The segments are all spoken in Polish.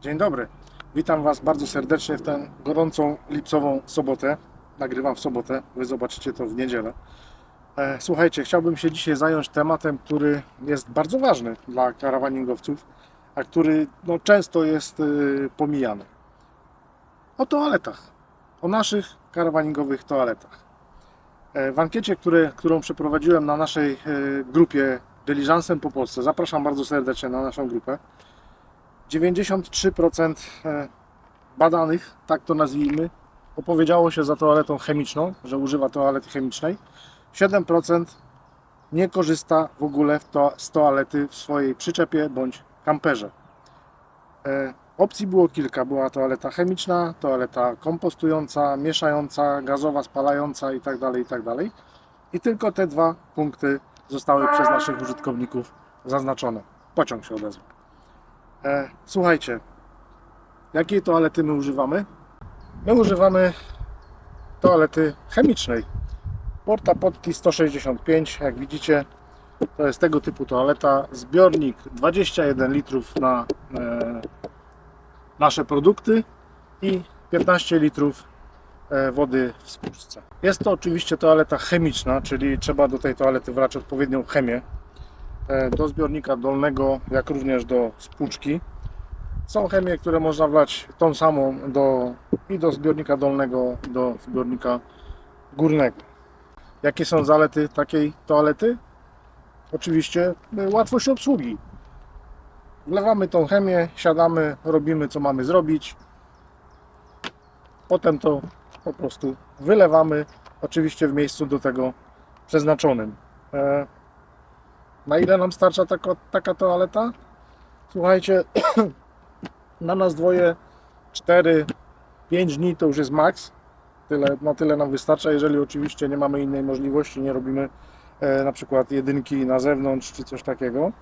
Dzień dobry. Witam Was bardzo serdecznie w tę gorącą lipcową sobotę. Nagrywam w sobotę, Wy zobaczycie to w niedzielę. E, Słuchajcie, chciałbym się dzisiaj zająć tematem, który jest bardzo ważny dla karawaningowców, a który no, często jest y, pomijany. O toaletach. O naszych karawaningowych toaletach. E, W ankiecie, które, którą przeprowadziłem na naszej e, grupie Diligencem po Polsce, zapraszam bardzo serdecznie na naszą grupę. 93% e, badanych, tak to nazwijmy, opowiedziało się za toaletą chemiczną, że używa toalety chemicznej. 7% nie korzysta w ogóle z toalety w swojej przyczepie bądź kamperze. E, opcji było kilka. Była toaleta chemiczna, toaleta kompostująca, mieszająca, gazowa, spalająca itd. itd. I tylko te dwa punkty zostały przez naszych użytkowników zaznaczone. Pociąg się odezwał. E, słuchajcie, jakiej toalety my używamy? My używamy toalety chemicznej. Porta Potti 165, jak widzicie, to jest tego typu toaleta. Zbiornik 21 litrów na e, nasze produkty i 15 litrów e, wody w spłuczce. Jest to oczywiście toaleta chemiczna, czyli trzeba do tej toalety wlać odpowiednią chemię do zbiornika dolnego, jak również do spłuczki. Są chemie, które można wlać tą samą do, i do zbiornika dolnego, i do zbiornika górnego. Jakie są zalety takiej toalety? Oczywiście y, łatwość obsługi. Wlewamy tą chemię, siadamy, robimy co mamy zrobić. Potem to po prostu wylewamy, oczywiście w miejscu do tego przeznaczonym. E, na ile nam starcza taka, taka toaleta? Słuchajcie, na nas dwoje 4-5 dni to już jest maks. Tyle, na tyle nam wystarcza, jeżeli oczywiście nie mamy innej możliwości, nie robimy e, na przykład jedynki na zewnątrz czy coś takiego.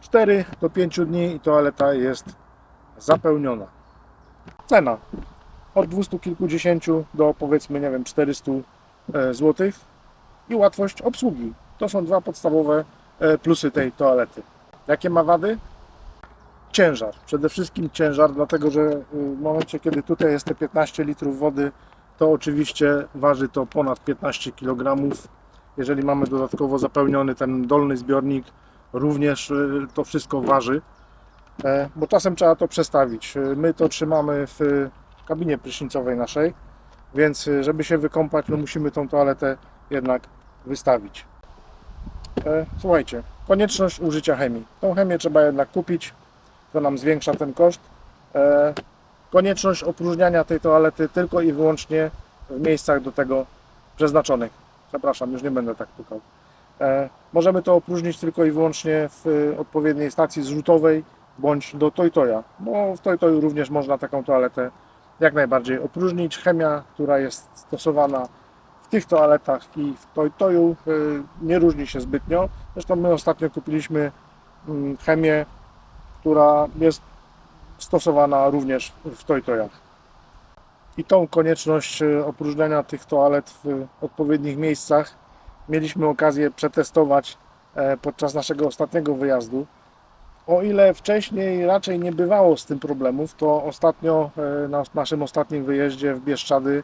4 do 5 dni i toaleta jest zapełniona. Cena od 200 kilkudziesięciu do powiedzmy, nie wiem, 400 zł i łatwość obsługi. To są dwa podstawowe e, plusy tej toalety. Jakie ma wady? Ciężar. Przede wszystkim ciężar, dlatego że y, w momencie, kiedy tutaj jest te 15 litrów wody, to oczywiście waży to ponad 15 kg. Jeżeli mamy dodatkowo zapełniony ten dolny zbiornik, również y, to wszystko waży, E, bo czasem trzeba to przestawić. Y, My to trzymamy w kabinie prysznicowej naszej, więc żeby się wykąpać, no musimy tą toaletę jednak wystawić. E, Słuchajcie, konieczność użycia chemii. Tą chemię trzeba jednak kupić, to nam zwiększa ten koszt. E, Konieczność opróżniania tej toalety tylko i wyłącznie w miejscach do tego przeznaczonych. Przepraszam, już nie będę tak pukał. E, Możemy to opróżnić tylko i wyłącznie w odpowiedniej stacji zrzutowej bądź do Toytoja, bo w Toytoju również można taką toaletę jak najbardziej opróżnić. Chemia, która jest stosowana w tych toaletach i w Toytoju y, nie różni się zbytnio. Zresztą my ostatnio kupiliśmy mm, chemię, która jest stosowana również w Toytojach. I tą konieczność y, opróżniania tych toalet w odpowiednich miejscach mieliśmy okazję przetestować e, podczas naszego ostatniego wyjazdu. O ile wcześniej raczej nie bywało z tym problemów, to ostatnio e, na naszym ostatnim wyjeździe w Bieszczady,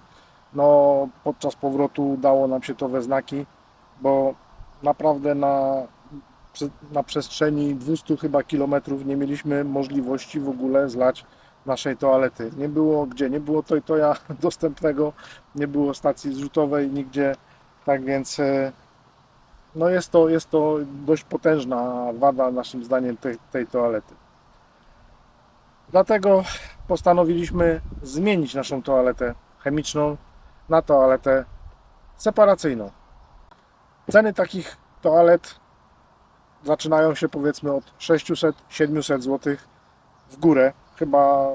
no podczas powrotu udało nam się to we znaki, bo naprawdę na, na przestrzeni 200 chyba kilometrów nie mieliśmy możliwości w ogóle zlać naszej toalety. Nie było gdzie, nie było toja dostępnego, nie było stacji zrzutowej nigdzie, tak więc e, no jest to, jest to dość potężna wada naszym zdaniem tej, tej toalety. Dlatego postanowiliśmy zmienić naszą toaletę chemiczną na toaletę separacyjną. Ceny takich toalet zaczynają się powiedzmy od 600-700 zł w górę. Chyba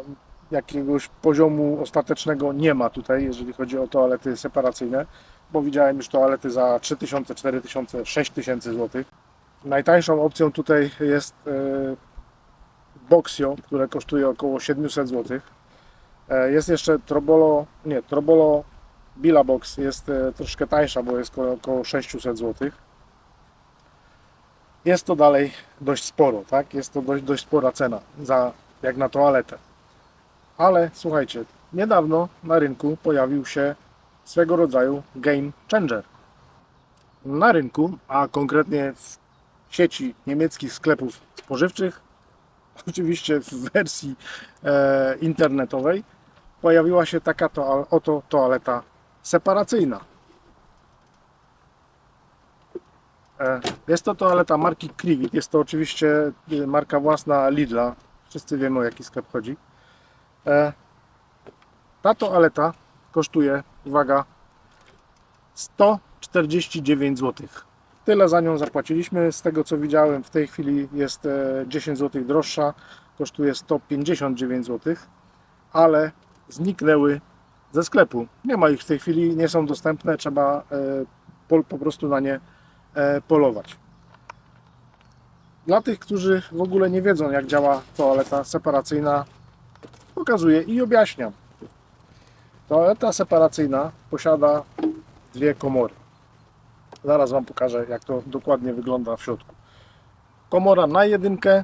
jakiegoś poziomu ostatecznego nie ma tutaj, jeżeli chodzi o toalety separacyjne, bo widziałem już toalety za 3000, 4000, 6000 zł. Najtańszą opcją tutaj jest e, Boxio, które kosztuje około 700 zł. E, Jest jeszcze Trobolo, nie, Trobolo Billa Box jest e, troszkę tańsza, bo jest około- około 600 zł. Jest to dalej dość sporo, tak? Jest to dość, dość spora cena za, jak na toaletę. Ale słuchajcie, niedawno na rynku pojawił się swego rodzaju game changer. Na rynku, a konkretnie w sieci niemieckich sklepów spożywczych, oczywiście w wersji e, internetowej, pojawiła się taka to, oto toaleta separacyjna. E, Jest to toaleta marki Krivit. Jest to oczywiście e, marka własna Lidla. Wszyscy wiemy o jaki sklep chodzi. E, Ta toaleta kosztuje, uwaga, 149 zł. Tyle za nią zapłaciliśmy. Z tego co widziałem, w tej chwili jest e, 10 zł droższa. Kosztuje 159 zł, ale zniknęły ze sklepu. Nie ma ich w tej chwili, nie są dostępne. Trzeba e, po, po prostu na nie e, polować. Dla tych, którzy w ogóle nie wiedzą, jak działa toaleta separacyjna, pokazuję i objaśniam. Toaleta separacyjna posiada dwie komory. Zaraz Wam pokażę, jak to dokładnie wygląda w środku. Komora na jedynkę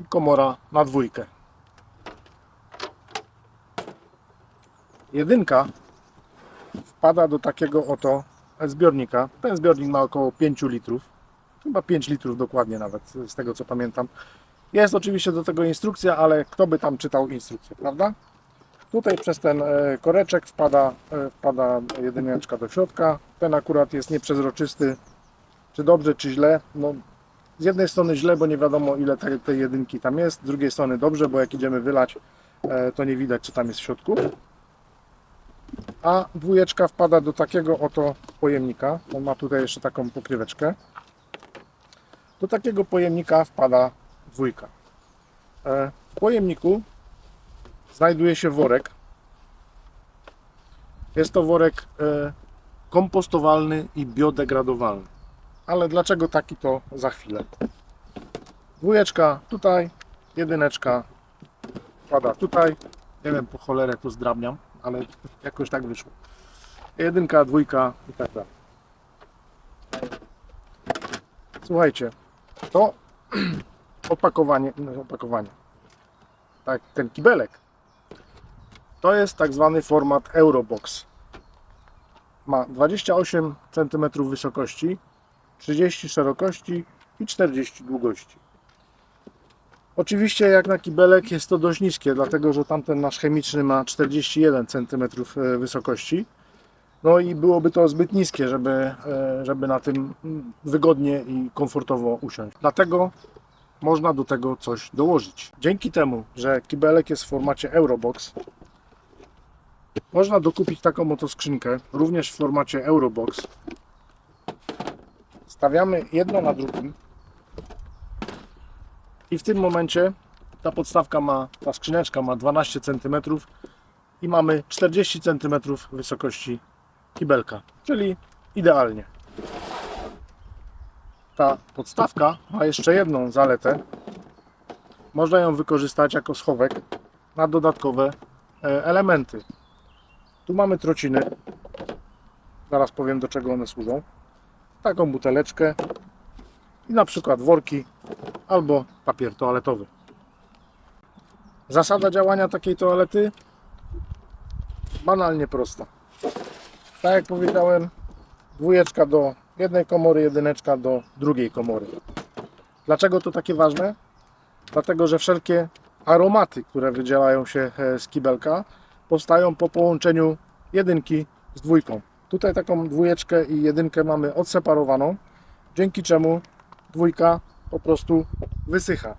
i komora na dwójkę. Jedynka wpada do takiego oto zbiornika. Ten zbiornik ma około 5 litrów. Chyba 5 litrów dokładnie nawet, z tego co pamiętam. Jest oczywiście do tego instrukcja, ale kto by tam czytał instrukcję, prawda? Tutaj przez ten e, koreczek wpada, e, wpada jedyneczka do środka. Ten akurat jest nieprzezroczysty. Czy dobrze, czy źle? No, z jednej strony źle, bo nie wiadomo ile tej, tej jedynki tam jest. Z drugiej strony dobrze, bo jak idziemy wylać, e, to nie widać co tam jest w środku. A dwójeczka wpada do takiego oto pojemnika. On ma tutaj jeszcze taką pokryweczkę. Do takiego pojemnika wpada dwójka. E, W pojemniku znajduje się worek. Jest to worek e, kompostowalny i biodegradowalny. Ale dlaczego taki to za chwilę? Dwójeczka tutaj, jedyneczka wpada tutaj. Nie wiem po cholerę to zdrabniam, ale jakoś tak wyszło. Jedynka, dwójka i tak dalej. Słuchajcie, to opakowanie, no, opakowanie, tak, ten kibelek, to jest tak zwany format Eurobox. Ma 28 cm wysokości, 30 szerokości i 40 długości. Oczywiście jak na kibelek jest to dość niskie, dlatego że tamten nasz chemiczny ma 41 cm wysokości. No i byłoby to zbyt niskie, żeby, e, żeby na tym mm, wygodnie i komfortowo usiąść. Dlatego można do tego coś dołożyć. Dzięki temu, że kibelek jest w formacie Eurobox, można dokupić taką oto skrzynkę, również w formacie Eurobox. Stawiamy jedno na drugim i w tym momencie ta podstawka ma, ta skrzyneczka ma 12 cm i mamy 40 cm wysokości kibelka, czyli idealnie. Ta podstawka ma jeszcze jedną zaletę. Można ją wykorzystać jako schowek na dodatkowe e, elementy. Tu mamy trociny. Zaraz powiem do czego one służą. Taką buteleczkę i na przykład worki albo papier toaletowy. Zasada działania takiej toalety banalnie prosta. Tak jak powiedziałem, dwójeczka do jednej komory, jedyneczka do drugiej komory. Dlaczego to takie ważne? Dlatego, że wszelkie aromaty, które wydzielają się e, z kibelka, powstają po połączeniu jedynki z dwójką. Tutaj taką dwójeczkę i jedynkę mamy odseparowaną, dzięki czemu dwójka po prostu wysycha.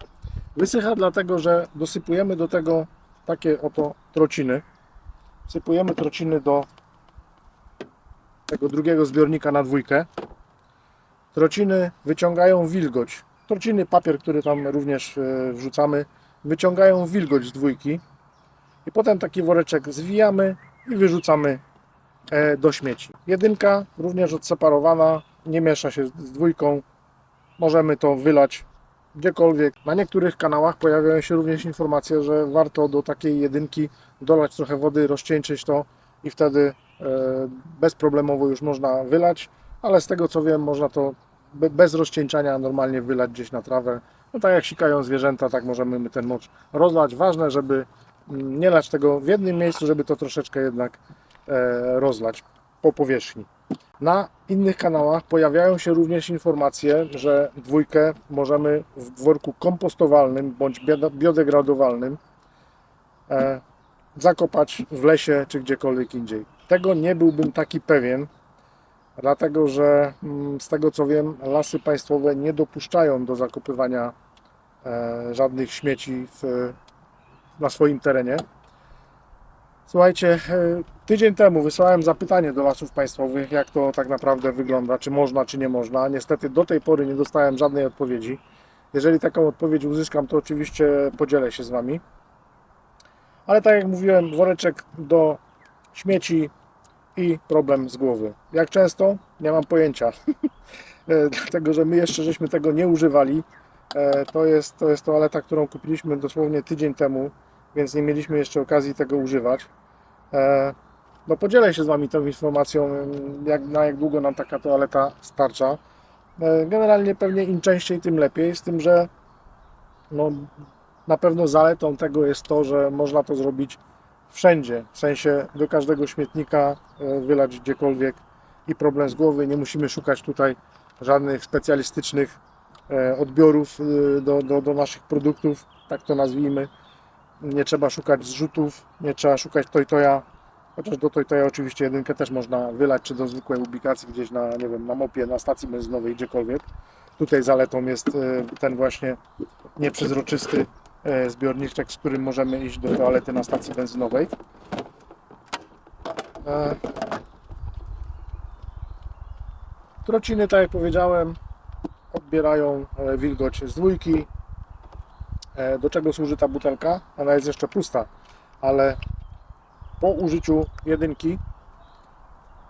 Wysycha dlatego, że dosypujemy do tego takie oto trociny. Wsypujemy trociny do tego drugiego zbiornika na dwójkę. Trociny wyciągają wilgoć. Trociny, papier, który tam również e, wrzucamy, wyciągają wilgoć z dwójki. I potem taki woreczek zwijamy i wyrzucamy e, do śmieci. Jedynka również odseparowana, nie miesza się z dwójką. Możemy to wylać gdziekolwiek. Na niektórych kanałach pojawiają się również informacje, że warto do takiej jedynki dolać trochę wody, rozcieńczyć to i wtedy e, bezproblemowo już można wylać, ale z tego co wiem, można to be- bez rozcieńczania normalnie wylać gdzieś na trawę. No tak jak sikają zwierzęta, tak możemy my ten mocz rozlać. Ważne, żeby mm, nie lać tego w jednym miejscu, żeby to troszeczkę jednak e, rozlać po powierzchni. Na innych kanałach pojawiają się również informacje, że dwójkę możemy w worku kompostowalnym bądź biodegradowalnym e, zakopać w lesie czy gdziekolwiek indziej. Tego nie byłbym taki pewien, dlatego że mm, z tego co wiem, lasy państwowe nie dopuszczają do zakopywania e, żadnych śmieci w, na swoim terenie. Słuchajcie, e, tydzień temu wysłałem zapytanie do lasów państwowych, jak to tak naprawdę wygląda, czy można, czy nie można. Niestety do tej pory nie dostałem żadnej odpowiedzi. Jeżeli taką odpowiedź uzyskam, to oczywiście podzielę się z Wami. Ale tak jak mówiłem, woreczek do śmieci i problem z głowy. Jak często? Nie mam pojęcia. E, Dlatego, że my jeszcze żeśmy tego nie używali. E, To jest, to jest toaleta, którą kupiliśmy dosłownie tydzień temu, więc nie mieliśmy jeszcze okazji tego używać. E, No podzielę się z Wami tą informacją, jak, na jak długo nam taka toaleta starcza. E, Generalnie pewnie im częściej, tym lepiej, z tym, że no, na pewno zaletą tego jest to, że można to zrobić wszędzie, w sensie do każdego śmietnika e, wylać gdziekolwiek i problem z głowy. Nie musimy szukać tutaj żadnych specjalistycznych odbiorów do, do, do naszych produktów, tak to nazwijmy. Nie trzeba szukać zrzutów, nie trzeba szukać tojtoja, chociaż do tojtoja oczywiście jedynkę też można wylać, czy do zwykłej ubikacji gdzieś na, nie wiem, na mopie, na stacji benzynowej, gdziekolwiek. Tutaj zaletą jest e, ten właśnie nieprzezroczysty e, zbiorniczek, z którym możemy iść do toalety na stacji benzynowej. E, Trociny, tak jak powiedziałem, odbierają wilgoć z dwójki. E, Do czego służy ta butelka? Ona jest jeszcze pusta, ale po użyciu jedynki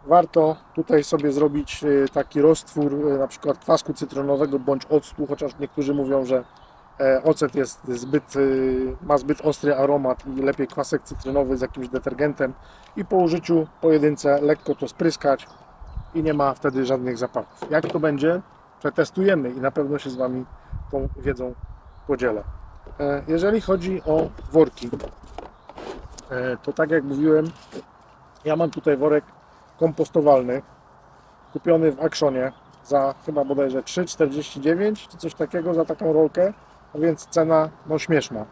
warto tutaj sobie zrobić e, taki roztwór e, na przykład kwasku cytronowego bądź octu, chociaż niektórzy mówią, że ocet jest zbyt, ma zbyt ostry aromat i lepiej kwasek cytrynowy z jakimś detergentem i po użyciu pojedynce lekko to spryskać i nie ma wtedy żadnych zapachów. Jak to będzie? Przetestujemy i na pewno się z Wami tą wiedzą podzielę. E, Jeżeli chodzi o worki, e, to tak jak mówiłem, ja mam tutaj worek kompostowalny, kupiony w Actionie za chyba bodajże 3,49 czy coś takiego za taką rolkę, a więc cena no śmieszna.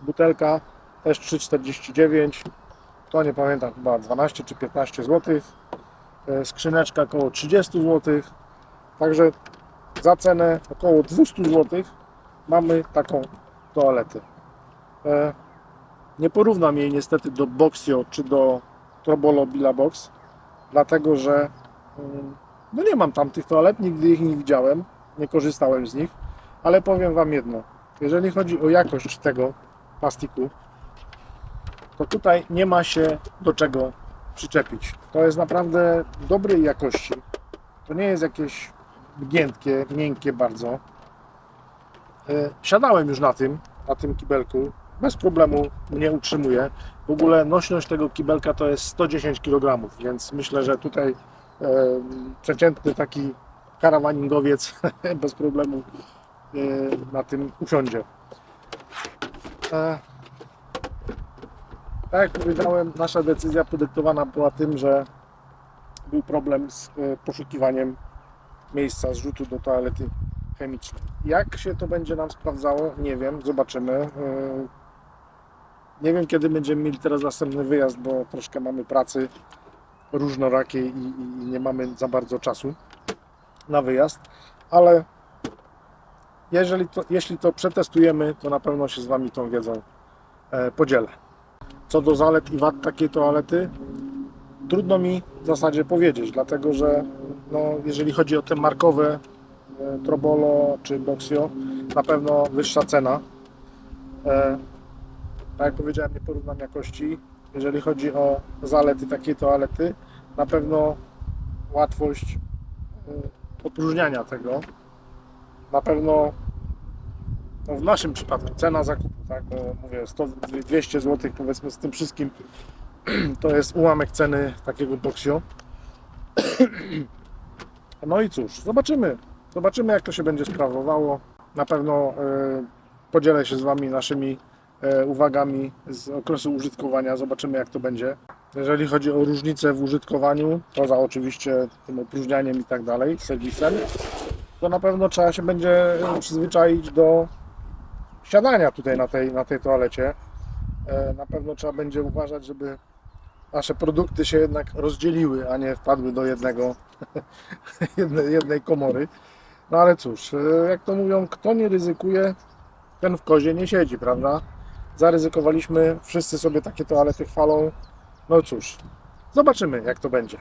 Butelka też 3,49, to nie pamiętam, chyba 12 czy 15 zł. E, Skrzyneczka około 30 zł. Także za cenę około 200 zł mamy taką toaletę. E, Nie porównam jej niestety do Boxio czy do Trobolo Billabox, dlatego że mm, no nie mam tam tych toalet, nigdy ich nie widziałem, nie korzystałem z nich, ale powiem Wam jedno, jeżeli chodzi o jakość tego plastiku, to tutaj nie ma się do czego przyczepić. To jest naprawdę dobrej jakości. To nie jest jakieś giętkie, miękkie bardzo. E, Siadałem już na tym, na tym kibelku. Bez problemu mnie utrzymuje. W ogóle nośność tego kibelka to jest 110 kg, więc myślę, że tutaj przeciętny taki karawaningowiec bez problemu e, na tym usiądzie. E, tak jak powiedziałem, nasza decyzja podyktowana była tym, że był problem z poszukiwaniem miejsca zrzutu do toalety chemicznej. Jak się to będzie nam sprawdzało, nie wiem, zobaczymy. E, Nie wiem, kiedy będziemy mieli teraz następny wyjazd, bo troszkę mamy pracy różnorakiej i, i nie mamy za bardzo czasu na wyjazd, ale jeżeli to, jeśli to przetestujemy, to na pewno się z Wami tą wiedzą e, podzielę. Co do zalet i wad takiej toalety, trudno mi w zasadzie powiedzieć, dlatego że no, jeżeli chodzi o te markowe Trobolo czy Boxio, na pewno wyższa cena. Tak jak powiedziałem, nie porównam jakości. Jeżeli chodzi o zalety takiej toalety, na pewno łatwość e, opróżniania tego. Na pewno no w naszym przypadku cena zakupu, tak, bo mówię 100, 200 zł powiedzmy z tym wszystkim to jest ułamek ceny takiego boksio. No i cóż, zobaczymy. Zobaczymy jak to się będzie sprawowało. Na pewno y, podzielę się z Wami naszymi e, uwagami z okresu użytkowania. Zobaczymy, jak to będzie. Jeżeli chodzi o różnice w użytkowaniu, poza oczywiście tym opróżnianiem i tak dalej, serwisem, to na pewno trzeba się będzie przyzwyczaić do siadania tutaj na tej, na tej toalecie. E, Na pewno trzeba będzie uważać, żeby nasze produkty się jednak rozdzieliły, a nie wpadły do jednego, jednej komory. No ale cóż, e, jak to mówią, kto nie ryzykuje, ten w kozie nie siedzi, prawda? Zaryzykowaliśmy, wszyscy sobie takie toalety chwalą. No cóż, zobaczymy jak to będzie.